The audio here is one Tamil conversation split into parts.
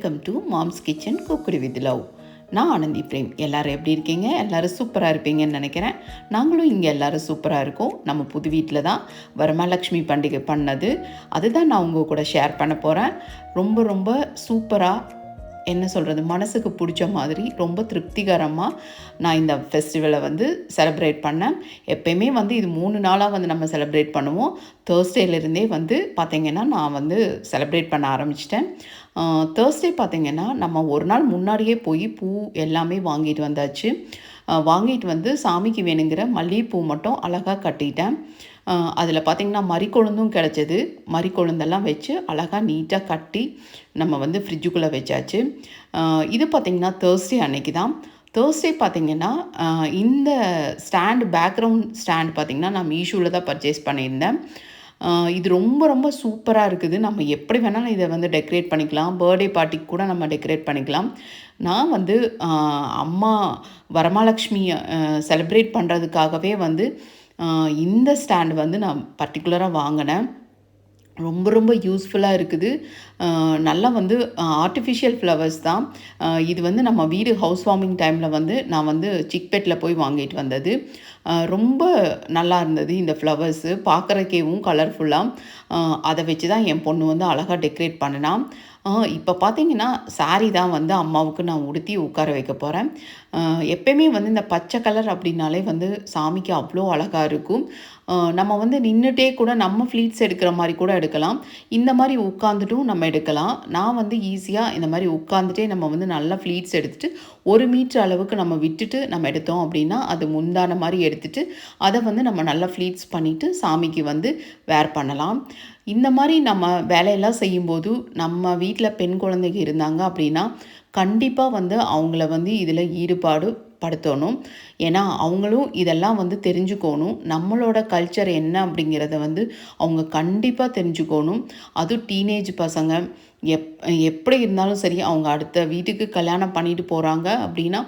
வெல்கம் டு மாம்ஸ் கிச்சன் குக்குடி வித் லவ் நான் ஆனந்தி பிரேம். எல்லாரும் எப்படி இருக்கீங்க? எல்லாரும் சூப்பராக இருப்பீங்கன்னு நினைக்கிறேன். நாங்களும் இங்கே எல்லாரும் சூப்பராக இருக்கோம். நம்ம புது வீட்டில் தான் வரமகாலட்சுமி பண்டிகை பண்ணது. அதுதான் நான் உங்கள் கூட ஷேர் பண்ண போகிறேன் ரொம்ப ரொம்ப சூப்பராக என்ன சொல்கிறது மனசுக்கு பிடிச்ச மாதிரி ரொம்ப திருப்திகரமாக நான் இந்த ஃபெஸ்டிவலை வந்து செலப்ரேட் பண்ணேன். எப்பயுமே வந்து இது மூணு நாளாக வந்து நம்ம செலப்ரேட் பண்ணுவோம். தேர்ஸ்டேலேருந்தே வந்து பார்த்திங்கன்னா நான் வந்து செலப்ரேட் பண்ண ஆரம்பிச்சிட்டேன். தேர்ஸ்டே பார்த்திங்கன்னா நம்ம ஒரு நாள் முன்னாடியே போய் பூ எல்லாமே வாங்கிட்டு வந்தாச்சு. வாங்கிட்டு வந்து சாமிக்கு வேணுங்கிற மல்லிகைப்பூ மட்டும் அழகாக கட்டிட்டேன். அதில் பார்த்திங்கன்னா மறிக்கொழுந்தும் கிடச்சிது. மறிக்கொழுந்தெல்லாம் வச்சு அழகாக நீட்டாக கட்டி நம்ம வந்து ஃப்ரிட்ஜுக்குள்ளே வச்சாச்சு. இது பார்த்திங்கன்னா தேர்ஸ்டே அன்னைக்கு தான். தேர்ஸ்டே பார்த்திங்கன்னா இந்த ஸ்டாண்ட் பேக்ரவுண்ட் ஸ்டாண்ட் பார்த்திங்கன்னா நான் மீஷோவில் தான் பர்ச்சேஸ் பண்ணியிருந்தேன். இது ரொம்ப ரொம்ப சூப்பராக இருக்குது. நம்ம எப்படி வேணாலும் இதை வந்து டெக்கரேட் பண்ணிக்கலாம். பர்த்டே பார்ட்டிக்கு கூட நம்ம டெக்கரேட் பண்ணிக்கலாம். நான் வந்து அம்மா வரமகாலட்சுமி செலிப்ரேட் பண்ணுறதுக்காகவே வந்து இந்த ஸ்டாண்ட் வந்து நான் பர்டிகுலராக வாங்கினேன். ரொம்ப ரொம்ப யூஸ்ஃபுல்லாக இருக்குது. நல்லா வந்து ஆர்டிஃபிஷியல் ஃப்ளவர்ஸ் தான். இது வந்து நம்ம வீடு ஹவுஸ் வார்மிங் டைமில் வந்து நான் வந்து சிக்பெட்டில் போய் வாங்கிட்டு வந்தது. ரொம்ப நல்லா இருந்தது இந்த ஃப்ளவர்ஸு பார்க்குறக்கேவும் கலர்ஃபுல்லாக அதை வச்சு தான் என் பொண்ணு வந்து அழகாக டெக்கரேட் பண்ணினான் இப்போ பார்த்தீங்கன்னா சாரீ தான் வந்து அம்மாவுக்கு நான் உடுத்தி உட்கார வைக்க போகிறேன் எப்பயுமே வந்து இந்த பச்சை கலர் அப்படின்னாலே வந்து சாமிக்கு அவ்வளோ அழகாக இருக்கும். நம்ம வந்து நின்றுட்டே கூட நம்ம ஃப்ளீட்ஸ் எடுக்கிற மாதிரி கூட எடுக்கலாம். இந்த மாதிரி உட்காந்துட்டும் நம்ம எடுக்கலாம். நான் வந்து ஈஸியாக இந்த மாதிரி உட்காந்துட்டே நம்ம வந்து நல்லா ஃப்ளீட்ஸ் எடுத்துகிட்டு ஒரு மீட்டர் அளவுக்கு நம்ம விட்டுட்டு நம்ம எடுத்தோம் அப்படின்னா அது முந்தான மாதிரி எடுத்துட்டு அதை வந்து நம்ம நல்லா ஃப்ளீட்ஸ் பண்ணிவிட்டு சாமிக்கு வந்து வேர் பண்ணலாம். இந்த மாதிரி நம்ம வேலையெல்லாம் செய்யும்போது நம்ம வீட்டில் பெண் குழந்தைங்க இருந்தாங்க அப்படின்னா கண்டிப்பாக வந்து அவங்கள வந்து இதில் ஈடுபாடு படுத்தணும். ஏன்னா அவங்களும் இதெல்லாம் வந்து தெரிஞ்சுக்கணும். நம்மளோட கல்ச்சர் என்ன அப்படிங்கிறத வந்து அவங்க கண்டிப்பாக தெரிஞ்சுக்கணும். அதுவும் டீனேஜ் பசங்க. எப் எப்படி இருந்தாலும் சரி அவங்க அடுத்த வீட்டுக்கு கல்யாணம் பண்ணிட்டு போகிறாங்க அப்படின்னா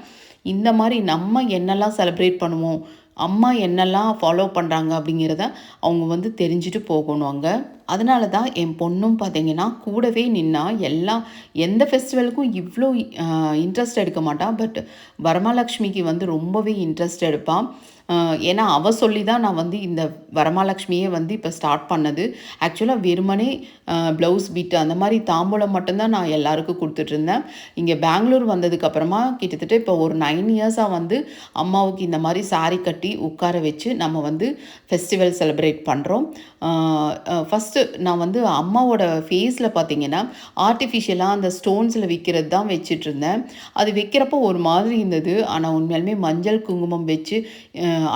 இந்த மாதிரி நம்ம என்னெல்லாம் செலிப்ரேட் பண்ணுவோம்? அம்மா என்னெல்லாம் ஃபாலோ பண்ணுறாங்க அப்படிங்கிறத அவங்க வந்து தெரிஞ்சுட்டு போகணும் அங்கே. அதனால தான் என் பொண்ணும் பார்த்தீங்கன்னா கூடவே நின்னா எல்லா எந்த ஃபெஸ்டிவலுக்கும் இவ்வளோ இன்ட்ரெஸ்ட் எடுக்க மாட்டான் பட் வரமாலக்ஷ்மிக்கு வந்து ரொம்பவே இன்ட்ரெஸ்ட் எடுப்பான் ஏன்னா அவ சொல்லி தான் நான் வந்து இந்த வரமாலட்சுமியே வந்து இப்போ ஸ்டார்ட் பண்ணது. ஆக்சுவலாக வெறுமனே ப்ளவுஸ் பீட்டு அந்த மாதிரி தாம்பூலம் மட்டும்தான் நான் எல்லாருக்கும் கொடுத்துட்ருந்தேன் இங்கே பெங்களூர் வந்ததுக்கப்புறமா கிட்டத்தட்ட இப்போ ஒரு நைன் இயர்ஸாக வந்து அம்மாவுக்கு இந்த மாதிரி சாரி கட்டி உட்கார வச்சு நம்ம வந்து ஃபெஸ்டிவல் செலிப்ரேட் பண்ணுறோம் ஃபஸ்ட்டு நான் வந்து அம்மாவோட ஃபேஸில் பார்த்தீங்கன்னா ஆர்டிஃபிஷியலாக அந்த ஸ்டோன்ஸில் விற்கிறது தான் வச்சிட்டு இருந்தேன் அது வைக்கிறப்போ ஒரு மாதிரி இருந்தது. ஆனால் உண்மையாலுமே மஞ்சள் குங்குமம் வச்சு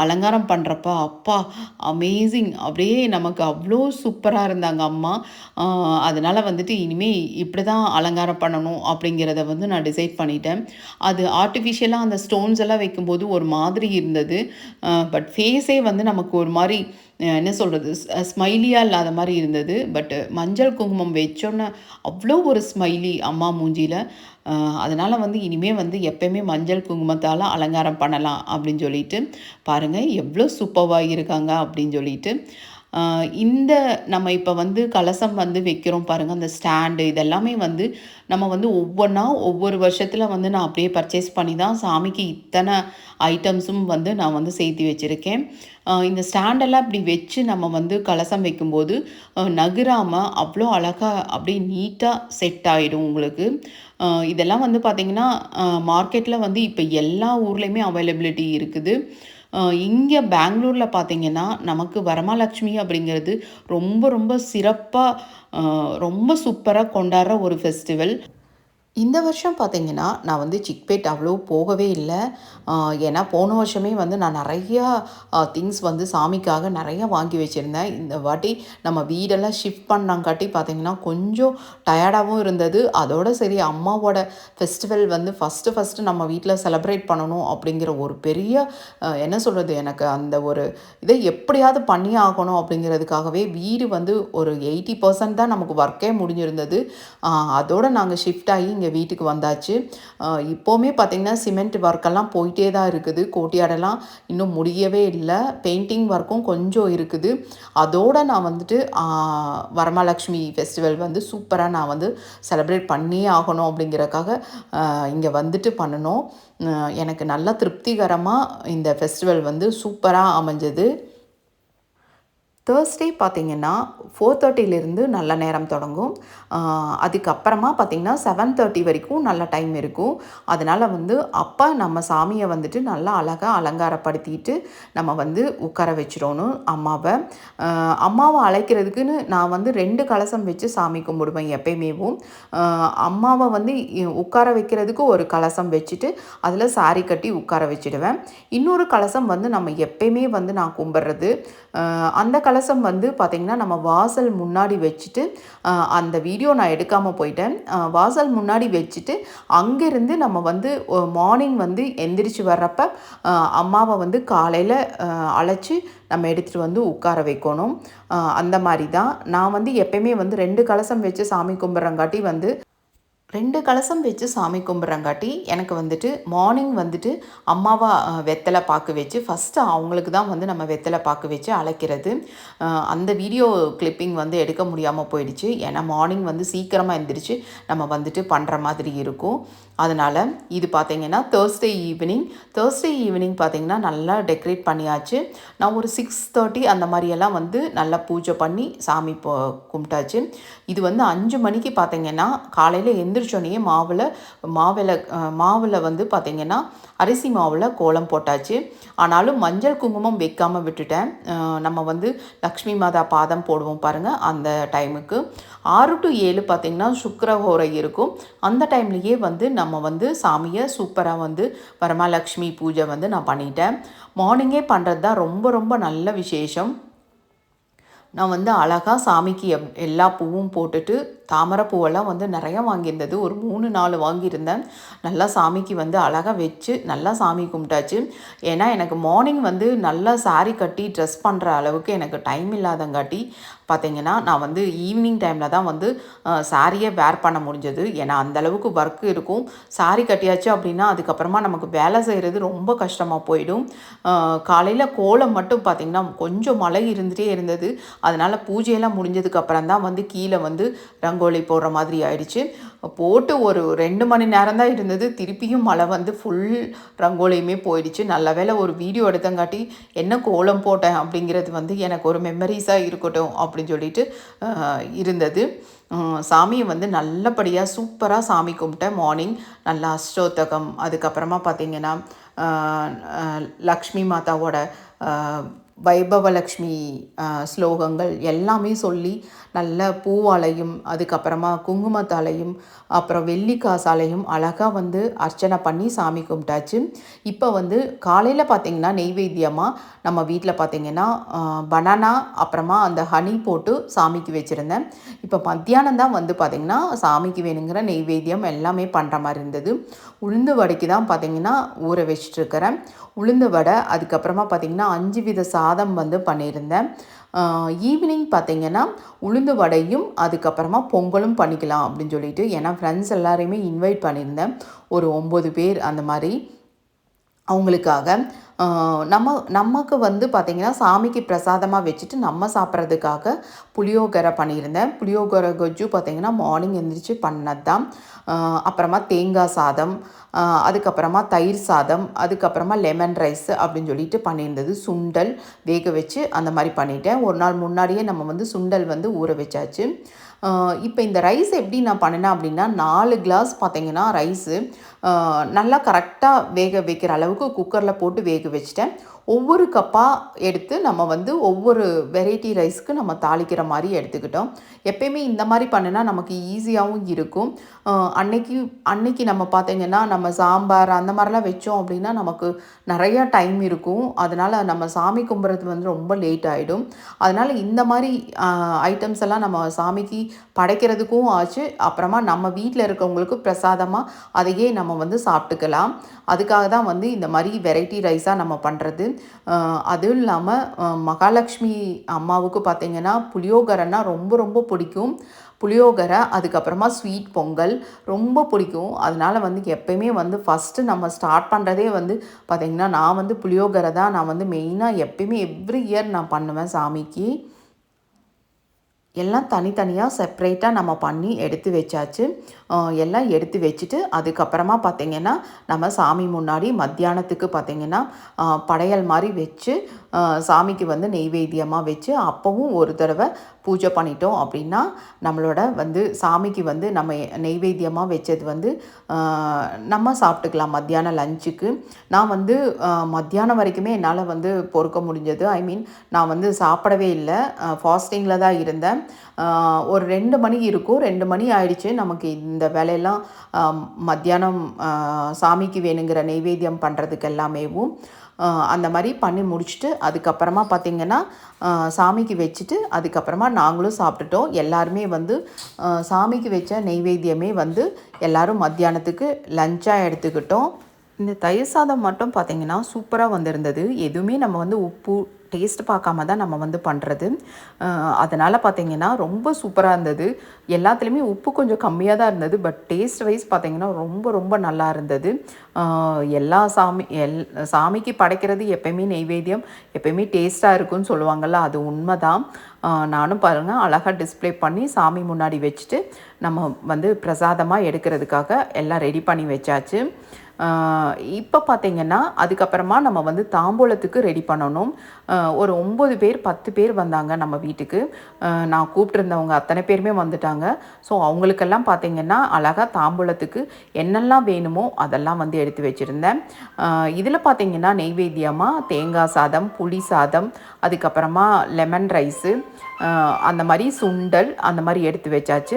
அலங்காரம் பண்ணுறப்ப அப்பா அமேசிங் அப்படியே நமக்கு அவ்வளோ சூப்பராக இருந்தாங்க அம்மா. அதனால் வந்துட்டு இனிமேல் இப்படி தான் அலங்காரம் பண்ணணும் அப்படிங்கிறத வந்து நான் டிசைட் பண்ணிட்டேன். அது ஆர்டிஃபிஷியலாக அந்த ஸ்டோன்ஸ் எல்லாம் வைக்கும்போது ஒரு மாதிரி இருந்தது. பட் ஃபேஸே வந்து நமக்கு ஒரு மாதிரி என்ன சொல்கிறது ஸ்மைலியாக இல்லாத மாதிரி இருந்தது. பட்டு மஞ்சள் குங்குமம் வச்சோன்னே அவ்வளோ ஒரு ஸ்மைலி அம்மா மூஞ்சியில். அதனால் வந்து இனிமேல் வந்து எப்பயுமே மஞ்சள் குங்குமத்தால் அலங்காரம் பண்ணலாம் அப்படின்னு சொல்லிட்டு பாருங்கள் எவ்வளோ சூப்பராக இருக்காங்க அப்படின்னு சொல்லிட்டு. இந்த நம்ம இப்போ வந்து கலசம் வந்து வைக்கிறோம் பாருங்கள் அந்த ஸ்டாண்டு இதெல்லாமே வந்து நம்ம வந்து ஒவ்வொன்றா ஒவ்வொரு வருஷத்தில் வந்து நான் அப்படியே பர்ச்சேஸ் பண்ணி தான் சாமிக்கு இத்தனை ஐட்டம்ஸும் வந்து நான் வந்து சேர்த்து வச்சுருக்கேன். இந்த ஸ்டாண்டெல்லாம் இப்படி வச்சு நம்ம வந்து கலசம் வைக்கும்போது நகராமல் அவ்வளோ அழகாக அப்படியே நீட்டாக செட் ஆகிடும் உங்களுக்கு. இதெல்லாம் வந்து பார்த்திங்கன்னா மார்க்கெட்டில் வந்து இப்போ எல்லா ஊர்லேயுமே அவைலபிலிட்டி இருக்குது. இங்கே பெங்களூரில் பார்த்தீங்கன்னா நமக்கு வரமாலட்சுமி அப்படிங்கிறது ரொம்ப ரொம்ப சிறப்பாக ரொம்ப சூப்பராக கொண்டாடுற ஒரு ஃபெஸ்டிவல் இந்த வருஷம் பார்த்தீங்கன்னா நான் வந்து சிக்பேட் அவ்வளோ போகவே இல்லை. ஏன்னா போன வருஷமே வந்து நான் நிறையா திங்ஸ் வந்து சாமிக்காக நிறையா வாங்கி வச்சுருந்தேன். இந்த வாட்டி நம்ம வீடெல்லாம் ஷிஃப்ட் பண்ணாங்காட்டி பார்த்திங்கன்னா கொஞ்சம் டயர்டாகவும் இருந்தது. அதோட சரி அம்மாவோட ஃபெஸ்டிவல் வந்து ஃபஸ்ட்டு ஃபஸ்ட்டு நம்ம வீட்டில் செலப்ரேட் பண்ணணும் அப்படிங்கிற ஒரு பெரிய என்ன சொல்கிறது எனக்கு அந்த ஒரு இதை எப்படியாவது பண்ணி ஆகணும் அப்படிங்கிறதுக்காகவே வீடு வந்து ஒரு எயிட்டி பர்சன்ட் தான் நமக்கு ஒர்க்கே முடிஞ்சிருந்தது. அதோடு அதோட நாங்கள் ஷிஃப்ட் ஆகி இங்கே இங்கே வீட்டுக்கு வந்தாச்சு. இப்போவுமே பார்த்திங்கன்னா சிமெண்ட் ஒர்க்கெல்லாம் போயிட்டே தான் இருக்குது. கோட்டியாடெல்லாம் இன்னும் முடியவே இல்லை. பெயிண்டிங் ஒர்க்கும் கொஞ்சம் இருக்குது. அதோடு நான் வந்துட்டு வரமலக்ஷ்மி ஃபெஸ்டிவல் வந்து சூப்பராக நான் வந்து செலிப்ரேட் பண்ணியே ஆகணும் அப்படிங்கிறக்காக இங்கே வந்துட்டு பண்ணணும். எனக்கு நல்லா திருப்திகரமாக இந்த ஃபெஸ்டிவல் வந்து சூப்பராக அமைஞ்சது. தேர்ஸ்டே பார்த்திங்கன்னா ஃபோர் தேர்ட்டிலேருந்து நல்ல நேரம் தொடங்கும். அதுக்கப்புறமா பார்த்திங்கன்னா செவன் தேர்ட்டி வரைக்கும் நல்ல டைம் இருக்கும். அதனால் வந்து அப்போ நம்ம சாமியை வந்துட்டு நல்லா அழகாக அலங்காரப்படுத்திட்டு நம்ம வந்து உட்கார வச்சிடணும் அம்மாவை. அம்மாவை அழைக்கிறதுக்குன்னு நான் வந்து ரெண்டு கலசம் வச்சு சாமி கும்பிடுவேன் எப்பயுமேவும் அம்மாவை வந்து உட்கார வைக்கிறதுக்கு ஒரு கலசம் வச்சுட்டு அதில் சாரி கட்டி உட்கார வச்சுடுவேன். இன்னொரு கலசம் வந்து நம்ம எப்பயுமே வந்து நான் கும்பிட்றது. அந்த கலசம் வந்து பார்த்திங்கன்னா நம்ம வாசல் முன்னாடி வச்சுட்டு அந்த வீடியோ நான் எடுக்காமல் போயிட்டேன். வாசல் முன்னாடி வச்சுட்டு அங்கேருந்து நம்ம வந்து மார்னிங் வந்து எந்திரிச்சு வர்றப்ப அம்மாவை வந்து காலையில் அழைச்சி நம்ம எடுத்துகிட்டு வந்து உட்கார வைக்கணும். அந்த மாதிரி தான். நான் வந்து எப்பயுமே வந்து ரெண்டு கலசம் வச்சு சாமி கும்பிட்றங்காட்டி வந்து ரெண்டு கலசம் வச்சு சாமி கும்பிட்றங்காட்டி எனக்கு வந்துட்டு மார்னிங் வந்துட்டு அம்மாவை வெத்தலை பாக்கு வச்சு ஃபஸ்ட்டு அவங்களுக்கு தான் வந்து நம்ம வெத்தலை பாக்கு வச்சு அழைக்கிறது. அந்த வீடியோ கிளிப்பிங் வந்து எடுக்க முடியாமல் போயிடுச்சு. ஏன்னா மார்னிங் வந்து சீக்கிரமாக எழுந்திரிச்சு நம்ம வந்துட்டு பண்ணுற மாதிரி இருக்கும். அதனால் இது பார்த்திங்கன்னா தேர்ஸ்டே ஈவினிங் தேர்ஸ்டே ஈவினிங் பார்த்திங்கன்னா நல்லா டெக்கரேட் பண்ணியாச்சு. நான் ஒரு சிக்ஸ் தேர்ட்டி அந்த மாதிரியெல்லாம் வந்து நல்லா பூஜை பண்ணி சாமி போ கும்பிட்டாச்சு. இது வந்து அஞ்சு மணிக்கு பார்த்திங்கன்னா காலையில் எந்திரிச்சோடனே மாவில் மாவில் மாவில் வந்து பார்த்திங்கன்னா அரிசி மாவில் கோலம் போட்டாச்சு. ஆனாலும் மஞ்சள் குங்குமம் வைக்காமல் விட்டுட்டேன். நம்ம வந்து லக்ஷ்மி மாதா பாதம் போடுவோம் பாருங்கள் அந்த டைமுக்கு. ஆறு டு ஏழு பார்த்திங்கன்னா சுக்கரஹோரை இருக்கும். அந்த டைம்லேயே வந்து நம்ம வந்து சாமியை சூப்பராக வந்து வரமாலக்ஷ்மி பூஜை வந்து நான் பண்ணிட்டேன். மார்னிங்கே பண்ணுறது தான் ரொம்ப ரொம்ப நல்ல விசேஷம். நான் வந்து அழகாக சாமிக்கு எப் எல்லா பூவும் போட்டுட்டு தாமரை பூவெல்லாம் வந்து நிறையா வாங்கியிருந்தது. ஒரு மூணு நாலு வாங்கியிருந்தேன். நல்லா சாமிக்கு வந்து அழகாக வச்சு நல்லா சாமி கும்பிட்டாச்சு. ஏன்னா எனக்கு மார்னிங் வந்து நல்லா சாரி கட்டி ட்ரெஸ் பண்ணுற அளவுக்கு எனக்கு டைம் இல்லாதங்காட்டி பார்த்தீங்கன்னா நான் வந்து ஈவினிங் டைமில் தான் வந்து சாரியை வேர் பண்ண முடிஞ்சது. ஏன்னா அந்தளவுக்கு ஒர்க்கு இருக்கும். சாரி கட்டியாச்சு அப்படின்னா அதுக்கப்புறமா நமக்கு வேலை செய்கிறது ரொம்ப கஷ்டமாக போயிடும். காலையில் கோலம் மட்டும் பார்த்திங்கன்னா கொஞ்சம் மழை இருந்துகிட்டே இருந்தது. அதனால் பூஜையெல்லாம் முடிஞ்சதுக்கப்புறம் தான் வந்து கீழே வந்து ரங்கோலி போடுற மாதிரி ஆயிடுச்சு. போட்டு ஒரு ரெண்டு மணி நேரம் தான் இருந்தது. திருப்பியும் மழை வந்து ஃபுல் ரங்கோலியுமே போயிடுச்சு. நல்ல வேலை ஒரு வீடியோ எடுத்தங்காட்டி என்ன கோலம் போட்டேன் அப்படிங்கிறது வந்து எனக்கு ஒரு மெமரிஸாக இருக்கட்டும் அப்படின்னு சொல்லிட்டு இருந்தது. சாமியை வந்து நல்லபடியாக சூப்பராக சாமி கும்பிட்டேன். மார்னிங் நல்லா அஷ்டோத்தகம் அதுக்கப்புறமா பார்த்திங்கன்னா லக்ஷ்மி மாதாவோட வைபவலக்ஷ்மி ஸ்லோகங்கள் எல்லாமே சொல்லி நல்ல பூவாலையும் அதுக்கப்புறமா குங்குமத்தாலையும் அப்புறம் வெள்ளிக்காசாலையும் அழகாக வந்து அர்ச்சனை பண்ணி சாமி கும்பிட்டாச்சு. இப்போ வந்து காலையில் பார்த்திங்கன்னா நெய்வேத்தியமாக நம்ம வீட்டில் பார்த்திங்கன்னா பனானா அப்புறமா அந்த ஹனி போட்டு சாமிக்கு வச்சுருந்தேன். இப்போ மத்தியானம் தான் வந்து பார்த்திங்கன்னா சாமிக்கு வேணுங்கிற நெய்வேத்தியம் எல்லாமே பண்ணுற மாதிரி இருந்தது. உளுந்து வடைக்கு தான் பார்த்திங்கன்னா ஊற வச்சிட்ருக்கிறேன் உளுந்த வடை அதுக்கப்புறமா பார்த்திங்கன்னா அஞ்சு வித சாதம் வந்து பண்ணியிருந்தேன். ஈவினிங் பார்த்திங்கன்னா உளுந்து வடையும் அதுக்கப்புறமா பொங்கலும் பண்ணிக்கலாம் அப்படின்னு சொல்லிட்டு ஏன்னா ஃப்ரெண்ட்ஸ் எல்லாரையுமே இன்வைட் பண்ணியிருந்தேன். ஒரு ஒம்பது பேர் அந்த மாதிரி. அவங்களுக்காக நம்ம நமக்கு வந்து பார்த்திங்கன்னா சாமிக்கு பிரசாதமாக வச்சுட்டு நம்ம சாப்பிட்றதுக்காக புளியோகரை பண்ணியிருந்தேன். புளியோகரை கொஜ்ஜு பார்த்திங்கன்னா மார்னிங் எழுந்திரிச்சு பண்ணது தான் அப்புறமா தேங்காய் சாதம் அதுக்கப்புறமா தயிர் சாதம் அதுக்கப்புறமா லெமன் ரைஸ் அப்படின்னு சொல்லிட்டு பண்ணியிருந்தது. சுண்டல் வேக வச்சு அந்த மாதிரி பண்ணிட்டேன். ஒரு நாள் முன்னாடியே நம்ம வந்து சுண்டல் வந்து ஊற வச்சாச்சு. இப்போ இந்த ரைஸ் எப்படி நான் பண்ணினேன் அப்படின்னா நாலு கிளாஸ் பார்த்தீங்கன்னா ரைஸு நல்லா கரெக்டாக வேக வைக்கிற அளவுக்கு குக்கரில் போட்டு வேக வச்சிட்டேன். ஒவ்வொரு கப்பாக எடுத்து நம்ம வந்து ஒவ்வொரு வெரைட்டி ரைஸ்க்கு நம்ம தாளிக்கிற மாதிரி எடுத்துக்கிட்டோம். எப்பயுமே இந்த மாதிரி பண்ணினா நமக்கு ஈஸியாகவும் இருக்கும். அன்னைக்கு அன்னைக்கு நம்ம பார்த்திங்கன்னா நம்ம சாம்பார் அந்த மாதிரிலாம் வச்சோம் அப்படின்னா நமக்கு நிறையா டைம் இருக்கும். அதனால் நம்ம சாமி கும்பிட்றது வந்து ரொம்ப லேட் ஆகிடும் அதனால் இந்த மாதிரி ஐட்டம்ஸ் எல்லாம் நம்ம சாமிக்கு படைக்கிறதுக்கும் ஆச்சு. அப்புறமா நம்ம வீட்டில் இருக்கவங்களுக்கு பிரசாதமாக அதையே நம்ம வந்து சாப்பிட்டுக்கலாம். அதுக்காக தான் வந்து இந்த மாதிரி வெரைட்டி ரைஸாக நம்ம பண்ணுறது அதுவும் இல்லாமல் மகாலட்சுமி அம்மாவுக்கு பார்த்திங்கன்னா புளியோகரைன்னா ரொம்ப ரொம்ப பிடிக்கும். புளியோகரை அதுக்கப்புறமா ஸ்வீட் பொங்கல் ரொம்ப பிடிக்கும். அதனால் வந்து எப்பயுமே வந்து ஃபஸ்ட்டு நம்ம ஸ்டார்ட் பண்ணுறதே வந்து பார்த்திங்கன்னா நான் வந்து புளியோகரை தான் நான் வந்து மெயினாக எப்பயுமே எவ்ரி இயர் நான் பண்ணுவேன் சாமிக்கு. எல்லாம் தனித்தனியாக செப்ரேட்டாக நம்ம பண்ணி எடுத்து வச்சாச்சு. எல்லாம் எடுத்து வச்சுட்டு அதுக்கப்புறமா பார்த்திங்கன்னா நம்ம சாமி முன்னாடி மத்தியானத்துக்கு பார்த்திங்கன்னா படையல் மாதிரி வச்சு சாமிக்கு வந்து நெய்வேத்தியமாக வச்சு அப்போவும் ஒரு தடவை பூஜை பண்ணிட்டோம் அப்படின்னா நம்மளோட வந்து சாமிக்கு வந்து நம்ம நெய்வேத்தியமாக வச்சது வந்து நம்ம சாப்பிட்டுக்கலாம் மத்தியானம் லஞ்சுக்கு நான் வந்து மத்தியானம் வரைக்குமே என்னால் வந்து பொறுக்க முடிஞ்சது. ஐ மீன் நான் வந்து சாப்பிடவே இல்லை. ஃபாஸ்டிங்கில் தான் இருந்தேன். ஒரு ரெண்டு மணி இருக்கும். ரெண்டு மணி ஆயிடுச்சு. நமக்கு இந்த வேலையெல்லாம் மத்தியானம் சாமிக்கு வேணுங்கிற நெய்வேத்தியம் பண்ணுறதுக்கு எல்லாமேவும் அந்த மாதிரி பண்ணி முடிச்சுட்டு அதுக்கப்புறமா பார்த்திங்கன்னா சாமிக்கு வச்சுட்டு அதுக்கப்புறமா நாங்களும் சாப்பிட்டுட்டோம். எல்லாருமே வந்து சாமிக்கு வச்ச நெய்வேத்தியமே வந்து எல்லோரும் மத்தியானத்துக்கு லஞ்சாக எடுத்துக்கிட்டோம். இந்த தயிர் சாதம் மட்டும் பார்த்திங்கன்னா சூப்பராக வந்திருந்தது. எதுவுமே நம்ம வந்து உப்பு டேஸ்ட் பார்க்காம தான் நம்ம வந்து பண்ணுறது அதனால் பார்த்திங்கன்னா ரொம்ப சூப்பராக இருந்தது. எல்லாத்துலேயுமே உப்பு கொஞ்சம் கம்மியாக தான் இருந்தது. பட் டேஸ்ட் வைஸ் பார்த்திங்கன்னா ரொம்ப ரொம்ப நல்லா இருந்தது. எல்லா சாமி எல் சாமிக்கு படைக்கிறது எப்பயுமே நெய்வேத்தியம் எப்பயுமே டேஸ்ட்டாக இருக்குன்னு சொல்லுவாங்கள்ல அது உண்மை தான் நானும் பாருங்கள் அழகாக டிஸ்ப்ளே பண்ணி சாமி முன்னாடி வச்சுட்டு நம்ம வந்து பிரசாதமாக எடுக்கிறதுக்காக எல்லாம் ரெடி பண்ணி வச்சாச்சு. இப்போ பார்த்தீங்கன்னா அதுக்கப்புறமா நம்ம வந்து தாம்பூலத்துக்கு ரெடி பண்ணணும். ஒரு ஒம்பது பேர் பத்து பேர் வந்தாங்க நம்ம வீட்டுக்கு. நான் கூப்பிட்டுருந்தவங்க அத்தனை பேருமே வந்துட்டாங்க. ஸோ அவங்களுக்கெல்லாம் பார்த்தீங்கன்னா அழகாக தாம்பூலத்துக்கு என்னெல்லாம் வேணுமோ அதெல்லாம் வந்து எடுத்து வச்சுருந்தேன். இதில் பார்த்தீங்கன்னா நெய்வேத்தியமாக தேங்காய் சாதம் புளி சாதம் அதுக்கப்புறமா லெமன் ரைஸு அந்த மாதிரி சுண்டல் அந்த மாதிரி எடுத்து வச்சாச்சு.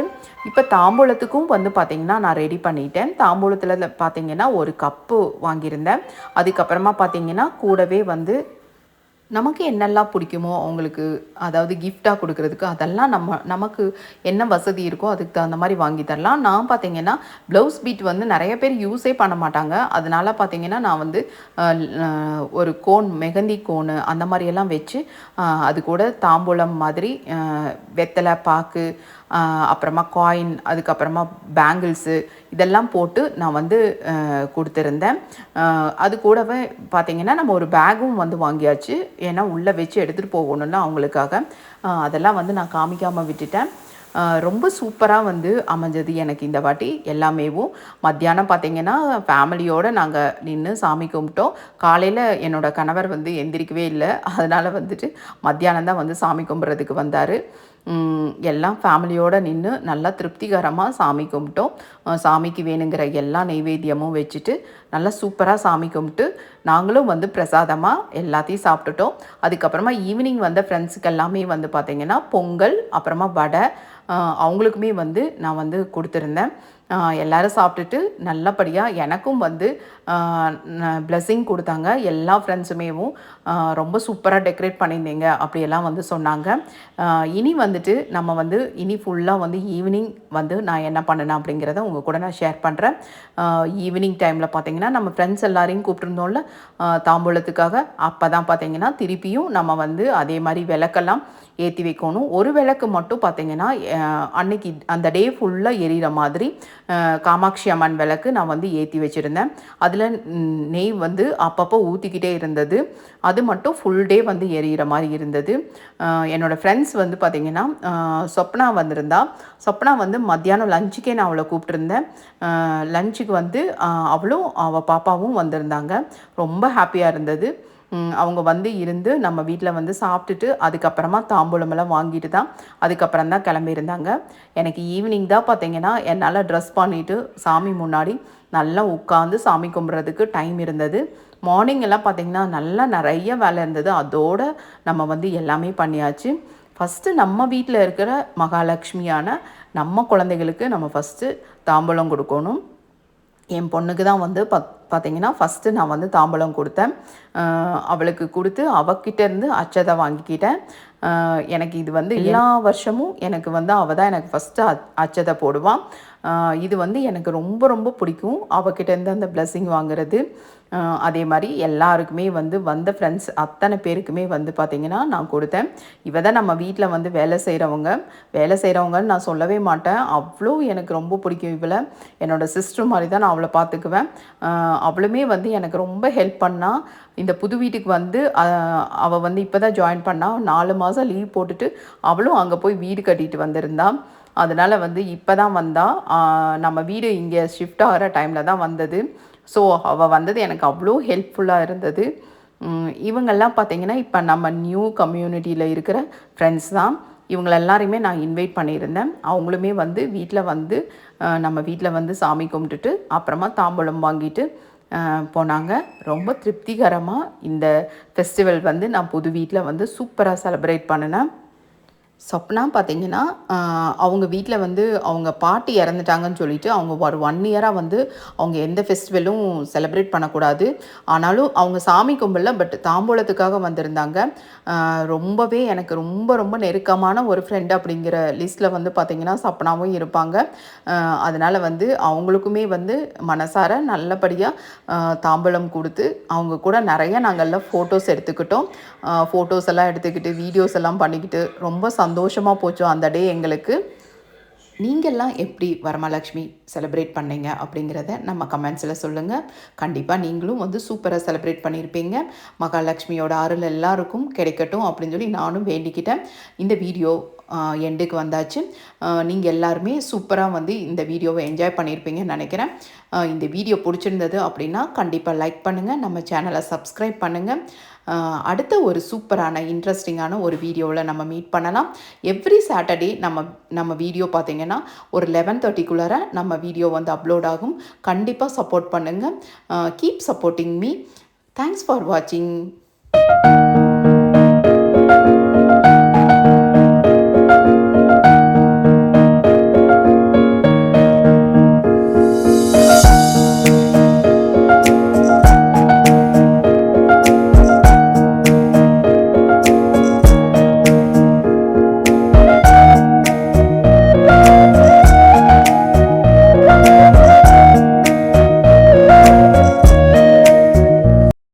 இப்போ தாம்பூலத்துக்கும் வந்து பார்த்திங்கன்னா நான் ரெடி பண்ணிட்டேன். தாம்பூலத்தில் பார்த்தீங்கன்னா ஒரு கப்பு வாங்கியிருந்தேன். அதுக்கப்புறமா பார்த்தீங்கன்னா கூடவே வந்து நமக்கு என்னெல்லாம் பிடிக்குமோ அவங்களுக்கு அதாவது கிஃப்டாக கொடுக்கறதுக்கு அதெல்லாம் நம்ம நமக்கு என்ன வசதி இருக்கோ அதுக்கு தகுந்த மாதிரி வாங்கி தரலாம். நான் பார்த்தீங்கன்னா ப்ளவுஸ் பீட் வந்து நிறைய பேர் யூஸே பண்ண மாட்டாங்க. அதனால் பார்த்தீங்கன்னா நான் வந்து ஒரு கோன் மெகந்தி கோனு அந்த மாதிரியெல்லாம் வச்சு அது கூட தாம்பூலம் மாதிரி வெத்தலை பாக்கு அப்புறமா காயின் அதுக்கப்புறமா பேங்கிள்ஸு இதெல்லாம் போட்டு நான் வந்து கொடுத்துருந்தேன். அது கூடவே பார்த்திங்கன்னா நம்ம ஒரு பேகும் வந்து வாங்கியாச்சு. ஏன்னா உள்ளே வச்சு எடுத்துகிட்டு போகணும்ல அவங்களுக்காக. அதெல்லாம் வந்து நான் காமிக்காமல் விட்டுட்டேன். ரொம்ப சூப்பராக வந்து அமைஞ்சது எனக்கு இந்த வாட்டி எல்லாமேவும் மத்தியானம் பார்த்திங்கன்னா ஃபேமிலியோடு நாங்கள் நின்று சாமி கும்பிட்டோம். காலையில் என்னோடய கணவர் வந்து எந்திரிக்கவே இல்லை. அதனால் வந்துட்டு மத்தியானம் தான் வந்து சாமி கும்பிட்றதுக்கு வந்தார். எல்லாம் ஃபேமிலியோடு நின்று நல்லா திருப்திகரமாக சாமி கும்பிட்டோம். சாமிக்கு வேணுங்கிற எல்லா நெய்வேத்தியமும் வச்சுட்டு நல்லா சூப்பராக சாமி கும்பிட்டு நாங்களும் வந்து பிரசாதமாக எல்லாத்தையும் சாப்பிட்டுட்டோம். அதுக்கப்புறமா ஈவினிங் வந்த ஃப்ரெண்ட்ஸுக்கு எல்லாமே வந்து பார்த்திங்கன்னா பொங்கல் அப்புறமா வடை அவங்களுக்குமே வந்து நான் வந்து கொடுத்துருந்தேன். எல்லோரும் எல்லாரும் சாப்பிட்டுட்டு நல்லபடியாக எனக்கும் வந்து ப்ளெஸ்ஸிங் கொடுத்தாங்க. எல்லா ஃப்ரெண்ட்ஸுமேவும் ரொம்ப சூப்பராக டெக்கரேட் பண்ணியிருந்தீங்க அப்படியெல்லாம் வந்து சொன்னாங்க. இனி வந்துட்டு நம்ம வந்து இனி ஃபுல்லாக வந்து ஈவினிங் வந்து நான் என்ன பண்ணேன் அப்படிங்கிறத உங்கள் கூட நான் ஷேர் பண்ணுறேன் ஈவினிங் டைமில் பார்த்தீங்கன்னா நம்ம ஃப்ரெண்ட்ஸ் எல்லாரையும் கூப்பிட்டுருந்தோம்ல தாம்பூலத்துக்காக. அப்போ தான் பார்த்தீங்கன்னா திருப்பியும் நம்ம வந்து அதே மாதிரி விளக்கெல்லாம் ஏற்றி வைக்கணும். ஒரு விளக்கு மட்டும் பார்த்தீங்கன்னா அன்னைக்கு அந்த டே ஃபுல்லாக எரியிற மாதிரி காமாட்சி அம்மன் விளக்கு நான் வந்து ஏற்றி வச்சுருந்தேன். அதில் நெய் வந்து அப்பப்போ ஊற்றிக்கிட்டே இருந்தது. அது அது மட்டும் ஃபுல் டே வந்து எரியிற மாதிரி இருந்தது. என்னோடய ஃப்ரெண்ட்ஸ் வந்து பார்த்திங்கன்னா சொப்னா வந்திருந்தா. சொப்னா வந்து மத்தியானம் லஞ்சுக்கே நான் அவளை கூப்பிட்டுருந்தேன். லஞ்சுக்கு வந்து அவளும் அவள் பாப்பாவும் வந்திருந்தாங்க. ரொம்ப ஹாப்பியாக இருந்தது. அவங்க வந்து இருந்து நம்ம வீட்டில் வந்து சாப்பிட்டுட்டு அதுக்கப்புறமா தாம்பூலமெல்லாம் வாங்கிட்டு தான் அதுக்கப்புறம் தான் கிளம்பியிருந்தாங்க எனக்கு ஈவினிங் தான் பார்த்தீங்கன்னா என்னால் ட்ரெஸ் பண்ணிவிட்டு சாமி முன்னாடி நல்லா உட்காந்து சாமி கும்பிட்றதுக்கு டைம் இருந்தது. மார்னிங் எல்லாம் பார்த்தீங்கன்னா நல்லா நிறைய வேலை இருந்தது. அதோட நம்ம வந்து எல்லாமே பண்ணியாச்சு. ஃபஸ்ட்டு நம்ம வீட்டில் இருக்கிற மகாலட்சுமியான நம்ம குழந்தைகளுக்கு நம்ம ஃபஸ்ட்டு தாம்பூலம் கொடுக்கணும். என் பொண்ணுக்கு தான் வந்து பத் பார்த்தீங்கன்னா ஃபஸ்ட்டு நான் வந்து தாம்பூலம் கொடுத்தேன். அவளுக்கு கொடுத்து அவகிட்ட இருந்து அச்சதை வாங்கிக்கிட்டேன். எனக்கு இது வந்து எல்லா வருஷமும் எனக்கு வந்து அவள் தான் எனக்கு ஃபஸ்ட்டு அச்சதை போடுவான் இது வந்து எனக்கு ரொம்ப ரொம்ப பிடிக்கும். அவகிட்டேருந்து அந்த பிளெஸ்ஸிங் வாங்குறது. அதே மாதிரி எல்லாருக்குமே வந்து வந்த ஃப்ரெண்ட்ஸ் அத்தனை பேருக்குமே வந்து பார்த்திங்கன்னா நான் கொடுத்தேன். இவ தான் நம்ம வீட்டில் வந்து வேலை செய்கிறவங்க வேலை செய்கிறவங்கன்னு நான் சொல்லவே மாட்டேன். அவ்வளோ எனக்கு ரொம்ப பிடிக்கும் இவளை. என்னோட சிஸ்டர் மாதிரி தான் நான் அவளை பார்த்துக்குவேன் அவளுமே வந்து எனக்கு ரொம்ப ஹெல்ப் பண்ணா. இந்த புது வீட்டுக்கு வந்து அவள் வந்து இப்போ தான் ஜாயின் பண்ணால் நாலு மாதம் லீவ் போட்டுட்டு அவளும் அங்கே போய் வீடு கட்டிட்டு வந்திருந்தா. அதனால் வந்து இப்போ தான் வந்தா நம்ம வீடு இங்கே ஷிஃப்ட் ஆகிற டைமில் தான் வந்தது. ஸோ அவள் வந்தது எனக்கு அவ்வளோ ஹெல்ப்ஃபுல்லாக இருந்தது. இவங்கெல்லாம் பார்த்தீங்கன்னா இப்போ நம்ம நியூ கம்யூனிட்டியில் இருக்கிற ஃப்ரெண்ட்ஸ் தான். இவங்கள எல்லாரையுமே நான் இன்வைட் பண்ணியிருந்தேன். அவங்களுமே வந்து வீட்டில் வந்து நம்ம வீட்டில் வந்து சாமி கும்பிட்டுட்டு அப்புறமா தாம்பூலம் வாங்கிட்டு போனாங்க. ரொம்ப திருப்திகரமாக இந்த ஃபெஸ்டிவல் வந்து நான் புது வீட்டில் வந்து சூப்பராக செலப்ரேட் பண்ணினேன். சொப்னா பார்த்தீங்கன்னா அவங்க வீட்டில் வந்து அவங்க பாட்டி இறந்துட்டாங்கன்னு சொல்லிட்டு அவங்க ஒரு ஒன் இயராக வந்து அவங்க எந்த ஃபெஸ்டிவலும் செலிப்ரேட் பண்ணக்கூடாது. ஆனாலும் அவங்க சாமி கும்பலில் பட் தாம்பூலத்துக்காக வந்திருந்தாங்க. ரொம்பவே எனக்கு ரொம்ப ரொம்ப நெருக்கமான ஒரு ஃப்ரெண்டு அப்படிங்கிற லிஸ்ட்டில் வந்து பார்த்திங்கன்னா சப்னாவும் இருப்பாங்க. அதனால் வந்து அவங்களுக்குமே வந்து மனசார நல்லபடியாக தாம்பூலம் கொடுத்து அவங்க கூட நிறைய நாங்கள்லாம் ஃபோட்டோஸ் எடுத்துக்கிட்டோம். ஃபோட்டோஸ் எல்லாம் எடுத்துக்கிட்டு வீடியோஸ் எல்லாம் பண்ணிக்கிட்டு ரொம்ப சந்தோஷமாக போச்சு அந்த டே எங்களுக்கு. நீங்கள்லாம் எப்படி வரமலக்ஷ்மி செலிப்ரேட் பண்ணீங்க அப்படிங்கிறத நம்ம கமெண்ட்ஸில் சொல்லுங்கள் கண்டிப்பாக நீங்களும் வந்து சூப்பராக செலிப்ரேட் பண்ணியிருப்பீங்க. மகாலட்சுமியோட அருள் எல்லாருக்கும் கிடைக்கட்டும் அப்படின்னு சொல்லி நானும் வேண்டிக்கிட்டேன். இந்த வீடியோ எண்டுக்கு வந்தாச்சு. நீங்கள் எல்லாருமே சூப்பராக வந்து இந்த வீடியோவை என்ஜாய் பண்ணியிருப்பீங்கன்னு நினைக்கிறேன். இந்த வீடியோ பிடிச்சிருந்தது அப்படின்னா கண்டிப்பாக லைக் பண்ணுங்கள் நம்ம சேனலை சப்ஸ்கிரைப் பண்ணுங்கள் அடுத்த ஒரு சூப்பரான இன்ட்ரெஸ்டிங்கான ஒரு வீடியோவில் நம்ம மீட் பண்ணலாம். எவ்ரி சாட்டர்டே நம்ம நம்ம வீடியோ பார்த்தீங்கன்னா ஒரு லெவன் தேர்ட்டிக்குள்ளார நம்ம வீடியோ வந்து அப்லோட் ஆகும். கண்டிப்பாக சப்போர்ட் பண்ணுங்கள் keep supporting me thanks for வாட்சிங்